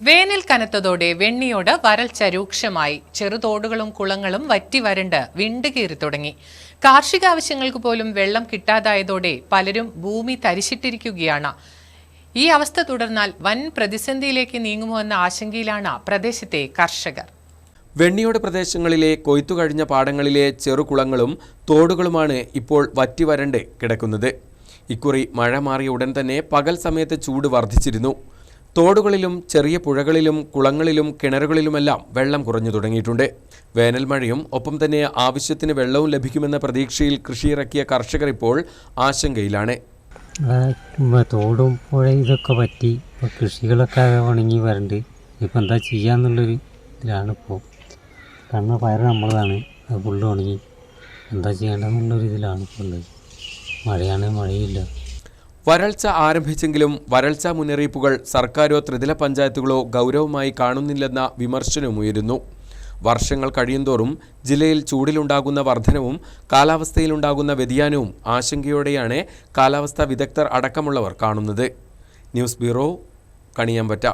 വേനൽ കനത്തതോടെ വെണ്ണിയോട് വരൾച്ച രൂക്ഷമായി. ചെറുതോടുകളും കുളങ്ങളും വറ്റി വരണ്ട് വിണ്ടുകീറി തുടങ്ങി. കാർഷിക ആവശ്യങ്ങൾക്ക് പോലും വെള്ളം കിട്ടാതായതോടെ പലരും ഭൂമി തരിശിട്ടിരിക്കുകയാണ്. ഈ അവസ്ഥ തുടർന്നാൽ വൻ പ്രതിസന്ധിയിലേക്ക് നീങ്ങുമോ എന്ന ആശങ്കയിലാണ് പ്രദേശത്തെ കർഷകർ. വെണ്ണിയോട് പ്രദേശങ്ങളിലെ കൊയ്ത്തു കഴിഞ്ഞ പാടങ്ങളിലെ ചെറുകുളങ്ങളും തോടുകളുമാണ് ഇപ്പോൾ വറ്റി വരണ്ട് കിടക്കുന്നത്. ഇക്കുറി മഴ മാറിയ ഉടൻ തന്നെ പകൽ സമയത്ത് ചൂട് വർദ്ധിച്ചിരുന്നു. തോടുകളിലും ചെറിയ പുഴകളിലും കുളങ്ങളിലും കിണറുകളിലുമെല്ലാം വെള്ളം കുറഞ്ഞു തുടങ്ങിയിട്ടുണ്ട്. വേനൽ മഴയും ഒപ്പം തന്നെ ആവശ്യത്തിന് വെള്ളവും ലഭിക്കുമെന്ന പ്രതീക്ഷയിൽ കൃഷിയിറക്കിയ കർഷകർ ഇപ്പോൾ ആശങ്കയിലാണ്. തോടും പുഴ ഇതൊക്കെ പറ്റി കൃഷികളൊക്കെ ഉണങ്ങി വരണ്ട്. ഇപ്പം എന്താ ചെയ്യാന്നുള്ളൊരു ഇതിലാണ് ഇപ്പോൾ കാരണം പയർ നമ്മളതാണ് ഫുള്ള് ഉണങ്ങി. എന്താ ചെയ്യേണ്ടതെന്നുള്ളൊരു ഇതിലാണ് ഇപ്പോൾ ഉള്ളത്. മഴയാണെങ്കിൽ മഴയില്ല. വരൾച്ച ആരംഭിച്ചെങ്കിലും വരൾച്ച മുന്നറിയിപ്പുകൾ സർക്കാരോ ത്രിതല പഞ്ചായത്തുകളോ ഗൗരവമായി കാണുന്നില്ലെന്ന വിമർശനമുയരുന്നു വർഷങ്ങൾ കഴിയുന്തോറും ജില്ലയിൽ ചൂടിലുണ്ടാകുന്ന വർധനവും കാലാവസ്ഥയിലുണ്ടാകുന്ന വ്യതിയാനവും ആശങ്കയോടെയാണ് കാലാവസ്ഥാ വിദഗ്ധർ അടക്കമുള്ളവർ കാണുന്നത്. News bureau Kaniyambetta.